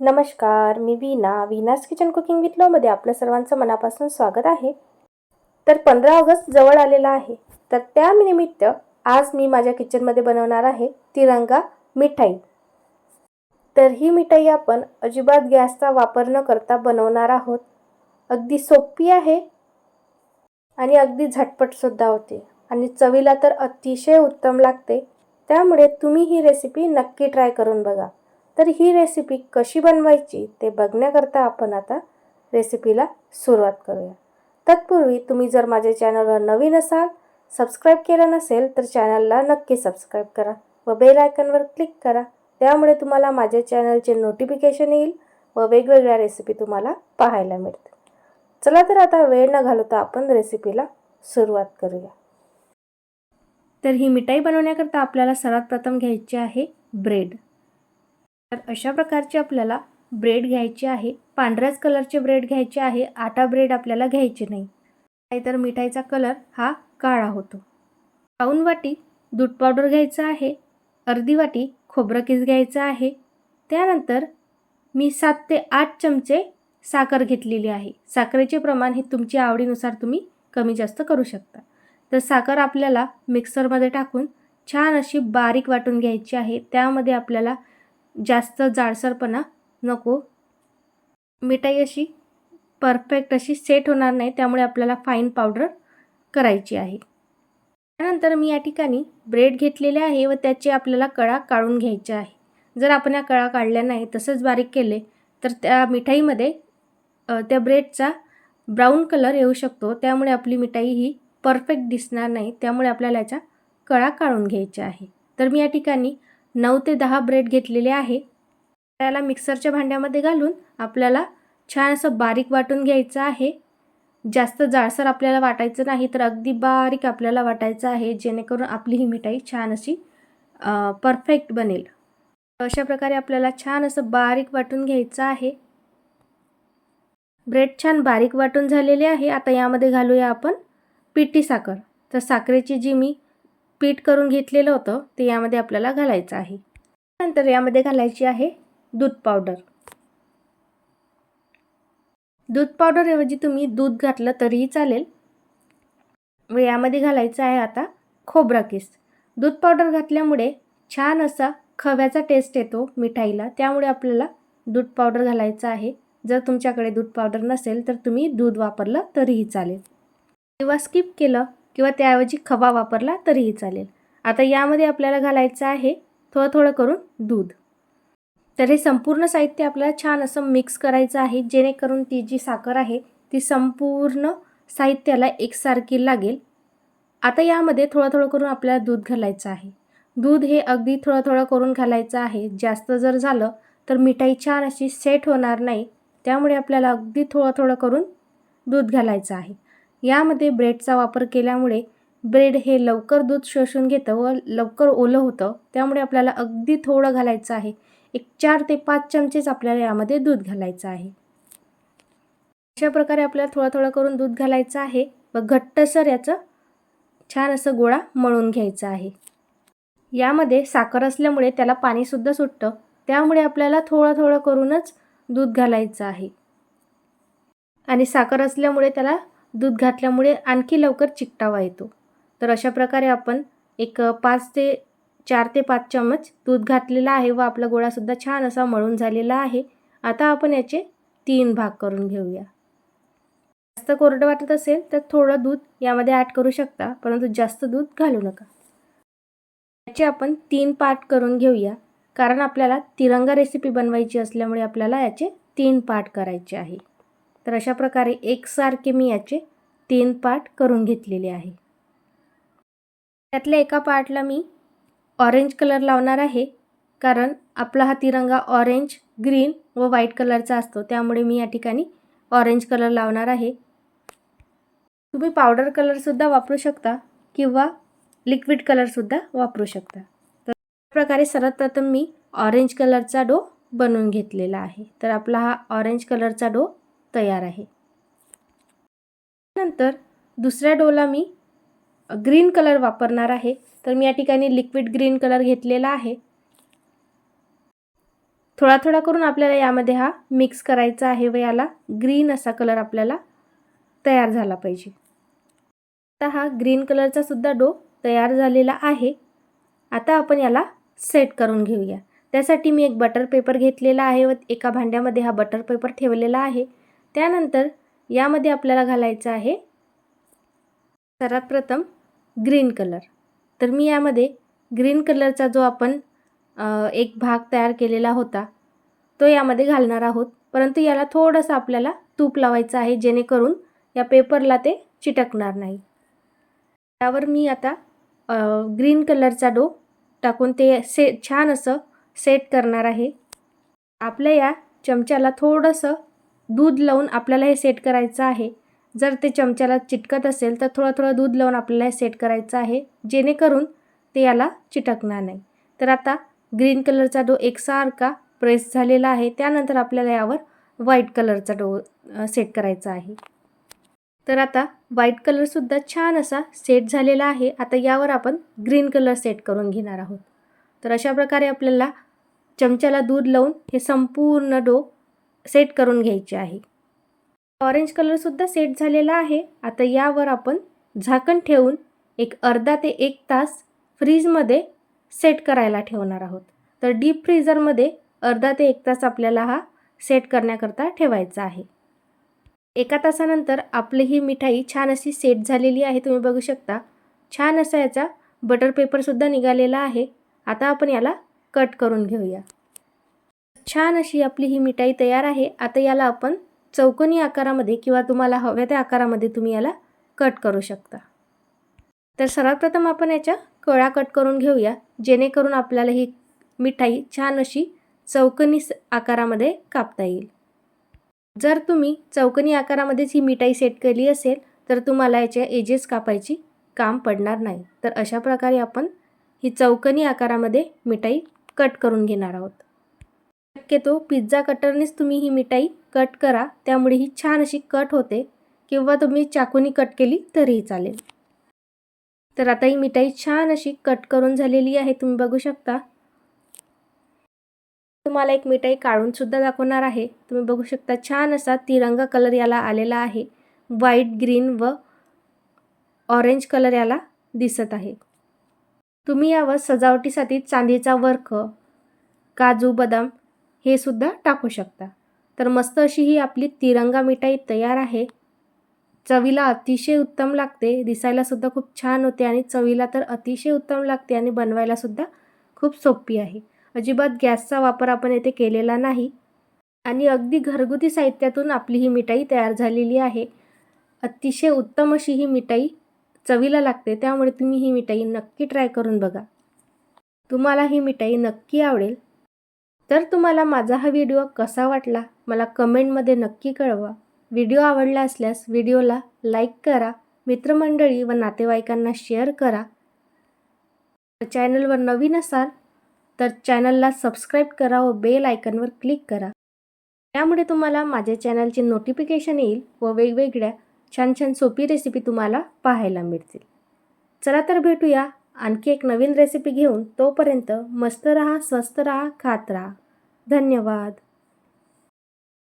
नमस्कार मी Veena Veena's kitchen cooking with लॉमध्ये आपलं सर्वांचं मनापासून स्वागत आहे. तर पंधरा ऑगस्ट जवळ आलेला आहे. तर त्या निमित्त आज मी माझ्या किचनमध्ये बनवणार आहे तिरंगा मिठाई. तर ही मिठाई आपण अजिबात गॅसचा वापर न करता बनवणार आहोत. अगदी सोपी आहे आणि अगदी झटपटसुद्धा होते. आणि चवीला तर अतिशय उत्तम लागते. त्यामुळे तुम्ही ही रेसिपी नक्की ट्राय करून बघा. तर ही रेसिपी कशी बनवायची ते बघण्याकरता आपण आता रेसिपीला सुरुवात करूया. तत्पूर्वी तुम्ही जर माझ्या चॅनलवर नवीन असाल सबस्क्राईब केलं नसेल तर चॅनलला नक्की सबस्क्राईब करा व बेल आयकनवर क्लिक करा. त्यामुळे तुम्हाला माझ्या चॅनलचे नोटिफिकेशन येईल व वेगवेगळ्या रेसिपी तुम्हाला पाहायला मिळतील. चला तर आता वेळ न घालवता आपण रेसिपीला सुरुवात करूया. तर ही मिठाई बनवण्याकरता आपल्याला सर्वात प्रथम घ्यायची आहे ब्रेड तर अशा प्रकारचे आपल्याला ब्रेड घ्यायचे आहे. पांढऱ्याच कलरचे ब्रेड घ्यायचे आहे. आटा ब्रेड आपल्याला घ्यायचे नाही. नाहीतर मिठाईचा कलर हा काळा होतो. पाऊन वाटी दूध पावडर घ्यायचं आहे. अर्धी वाटी खोबरं किस घ्यायचं आहे. त्यानंतर मी सात ते आठ चमचे साखर घेतलेली आहे. साखरेचे प्रमाण हे तुमच्या आवडीनुसार तुम्ही कमी जास्त करू शकता. तर साखर आपल्याला मिक्सरमध्ये टाकून छान अशी बारीक वाटून घ्यायची आहे. त्यामध्ये आपल्याला जास्त जाडसरपणा नको. मिठाई अशी परफेक्ट अशी सेट होणार नाही त्यामुळे आपल्याला फाईन पावडर करायची आहे. त्यानंतर मी या ठिकाणी ब्रेड घेतलेले आहे व त्याचे आपल्याला कळा काढून घ्यायचे आहे. जर आपण या कळा काढल्या नाही तसंच बारीक केले तर त्या मिठाईमध्ये त्या ब्रेडचा ब्राऊन कलर येऊ शकतो. त्यामुळे आपली मिठाई ही परफेक्ट दिसणार नाही त्यामुळे आपल्याला याच्या कळा काढून घ्यायच्या आहे. तर मी या ठिकाणी नऊ ते दहा ब्रेड घेतलेले आहे. त्याला मिक्सरच्या भांड्यामध्ये घालून आपल्याला छान असं बारीक वाटून घ्यायचं आहे. जास्त जाळसर आपल्याला वाटायचं नाही तर अगदी बारीक आपल्याला वाटायचं आहे जेणेकरून आपली ही मिठाई छान अशी परफेक्ट बनेल. अशा प्रकारे आपल्याला छान असं बारीक वाटून घ्यायचं आहे. ब्रेड छान बारीक वाटून झालेले आहे. आता यामध्ये घालूया आपण पिठी साखर. तर साखरेची जी मी पीठ करून घेतलेलं होतं ते यामध्ये आपल्याला घालायचं आहे. नंतर यामध्ये घालायची आहे दूध पावडर. दूध पावडरऐवजी तुम्ही दूध घातलं तरीही चालेल. व यामध्ये घालायचं आहे आता खोबरा किस. दूध पावडर घातल्यामुळे छान असा खव्याचा टेस्ट येतो मिठाईला. त्यामुळे आपल्याला दूध पावडर घालायचं आहे. जर तुमच्याकडे दूध पावडर नसेल तर तुम्ही दूध वापरलं तरीही चालेल. किंवा स्किप केलं किंवा त्याऐवजी खवा वापरला तरीही चालेल. आता यामध्ये आपल्याला घालायचं आहे थोडं थोडं करून दूध. तर हे संपूर्ण साहित्य आपल्याला छान असं मिक्स करायचं आहे जेणेकरून ती जी साखर आहे ती संपूर्ण साहित्याला एकसारखी लागेल. आता यामध्ये थोडं थोडं करून आपल्याला दूध घालायचं आहे. दूध हे अगदी थोडं थोडं करून घालायचं आहे. जास्त जर झालं तर मिठाई छान अशी सेट होणार नाही. त्यामुळे आपल्याला अगदी थोडं थोडं करून दूध घालायचं आहे. यामध्ये ब्रेडचा वापर केल्यामुळे ब्रेड हे लवकर दूध शोषून घेतं व लवकर ओलं होतं. त्यामुळे आपल्याला अगदी थोडं घालायचं आहे. एक चार ते पाच चमचेच आपल्याला यामध्ये दूध घालायचं आहे. अशा प्रकारे आपल्याला थोडं थोडं करून दूध घालायचं आहे व घट्टसर याचं छान असं गोळा मळून घ्यायचा आहे. यामध्ये साखर असल्यामुळे त्याला पाणीसुद्धा सुटतं. त्यामुळे आपल्याला थोडं थोडं करूनच दूध घालायचं आहे. आणि साखर असल्यामुळे त्याला दूध घातल्यामुळे आणखी लवकर चिकटावा येतो. तर अशा प्रकारे आपण एक पाच ते चार ते पाच चम्मच दूध घातलेला आहे व आपला गोळासुद्धा छान असा मळून झालेला आहे. आता आपण याचे तीन भाग करून घेऊया. जास्त कोरडं वाटत असेल तर थोडं दूध यामध्ये ॲड करू शकता परंतु जास्त दूध घालू नका. याचे आपण तीन पार्ट करून घेऊया. कारण आपल्याला तिरंगा रेसिपी बनवायची असल्यामुळे आपल्याला याचे तीन पार्ट करायचे आहे. तर अशा प्रकारे एकसारखे मी याचे तीन पार्ट करून घेतलेले आहे. त्यातल्या एका पार्टला मी ऑरेंज कलर लावणार आहे कारण आपला हा तिरंगा ऑरेंज ग्रीन व व्हाईट कलरचा असतो त्यामुळे मी या ठिकाणी ऑरेंज कलर लावणार आहे. तुम्ही पावडर कलरसुद्धा वापरू शकता किंवा लिक्विड कलरसुद्धा वापरू शकता. तर प्रकारे सर्वप्रथम मी ऑरेंज कलरचा डो बनवून घेतलेला आहे. तर आपला हा ऑरेंज कलरचा डो तयार आहे. नंतर दुसऱ्या डोला मी ग्रीन कलर वापरणार आहे. तर मी या ठिकाणी लिक्विड ग्रीन कलर घेतलेला आहे. थोडा थोडा करून आपल्याला यामध्ये हा मिक्स करायचा आहे व याला ग्रीन असा कलर आपल्याला तयार झाला पाहिजे. आता हा ग्रीन कलरचा सुद्धा डो तयार झालेला आहे. आता आपण याला सेट करून घेऊया. त्यासाठी मी एक बटर पेपर घेतलेला आहे व एका भांड्यामध्ये हा बटर पेपर ठेवलेला आहे. त्यानंतर यामध्ये आपल्याला घालायचं आहे सर्वात प्रथम ग्रीन कलर. तर मी यामध्ये ग्रीन कलरचा जो आपण एक भाग तयार केलेला होता तो यामध्ये घालणार आहोत. परंतु याला थोडंसं आपल्याला तूप लावायचं आहे जेणेकरून या पेपरला ते चिटकणार नाही. त्यावर मी आता ग्रीन कलरचा डो टाकून ते से छान असं सेट करणार आहे. आपल्या या चमच्याला थोडंसं दूध लावून आपल्याला हे सेट करायचं आहे. जर ते चमच्याला चिटकत असेल तर थोडं थोडं दूध लावून आपल्याला हे सेट करायचं आहे. जेणेकरून ते याला चिटकणार नाही. तर आता ग्रीन कलरचा डो एकसारखा प्रेस झालेला आहे त्यानंतर आपल्याला यावर व्हाईट कलरचा डो सेट करायचा आहे. तर आता व्हाईट कलरसुद्धा छान असा सेट झालेला आहे. आता यावर आपण ग्रीन कलर सेट करून घेणार आहोत. तर अशा प्रकारे आपल्याला चमच्याला दूध लावून हे संपूर्ण डो सेट करून घ्यायचे आहे. ऑरेंज कलरसुद्धा सेट झालेला आहे. आता यावर आपण झाकण ठेवून एक अर्धा ते एक तास फ्रीजमध्ये सेट करायला ठेवणार आहोत. तर डीप फ्रीझरमध्ये अर्धा ते एक तास आपल्याला हा सेट करण्याकरता ठेवायचा आहे. एका तासानंतर आपली ही मिठाई छान अशी सेट झालेली आहे. तुम्ही बघू शकता. छान असा याचा बटर पेपरसुद्धा निघालेला आहे. आता आपण याला कट करून घेऊया. छान अशी आपली ही मिठाई तयार आहे. आता याला आपण चौकोनी आकारामध्ये किंवा तुम्हाला हव्या त्या आकारामध्ये तुम्ही याला कट करू शकता. तर सर्वात प्रथम आपण याच्या कळा कट करून घेऊया. जेणेकरून आपल्याला ही मिठाई छान अशी चौकनी आकारामध्ये कापता येईल. जर तुम्ही चौकनी आकारामध्येच ही मिठाई सेट केली असेल तर तुम्हाला याच्या एजेस कापायची काम पडणार नाही. तर अशा प्रकारे आपण ही चौकनी आकारामध्ये मिठाई कट करून घेणार आहोत. शक्यतो पिझ्झा कटरनेच तुम्ही ही मिठाई कट करा. त्यामुळे ही छान अशी कट होते. किंवा तुम्ही चाकूनी कट केली तरीही चालेल. तर आता ही मिठाई छान अशी कट करून झालेली आहे. तुम्ही बघू शकता. तुम्हाला एक मिठाई काढूनसुद्धा दाखवणार आहे. तुम्ही बघू शकता छान असा तिरंगा कलर याला आलेला आहे. व्हाईट ग्रीन व ऑरेंज कलर याला दिसत आहे. तुम्ही यावर सजावटीसाठी चांदीचा वर्ख काजू बदाम हे सुद्धा टाकू शकता. तर मस्त अशी ही आपली तिरंगा मिठाई तयार आहे. चवीला अतिशय उत्तम लागते. दिसायलासुद्धा खूप छान होते आणि चवीला तर अतिशय उत्तम लागते आणि बनवायलासुद्धा खूप सोपी आहे. अजिबात गॅसचा वापर आपण येथे केलेला नाही. आणि अगदी घरगुती साहित्यातून आपली ही मिठाई तयार झालेली आहे. अतिशय उत्तम अशी ही मिठाई चवीला लागते. त्यामुळे तुम्ही ही मिठाई नक्की ट्राय करून बघा. तुम्हाला ही मिठाई नक्की आवडेल. तर तुम्हाला माझा हा व्हिडिओ कसा वाटला मला कमेंटमध्ये नक्की कळवा. व्हिडिओ आवडला असल्यास व्हिडिओला लाईक करा मित्रमंडळी व नातेवाईकांना शेअर करा. चॅनलवर नवीन असाल तर चॅनलला सबस्क्राईब करा व बेल आयकनवर क्लिक करा. त्यामुळे तुम्हाला माझ्या चॅनलचे नोटिफिकेशन येईल व वेगवेगळ्या छान छान सोपी रेसिपी तुम्हाला पाहायला मिळतील. चला तर भेटूया आणखी एक नवीन रेसिपी घेऊन तोपर्यंत मस्त रहा स्वस्त रहा खात रहा. धन्यवाद.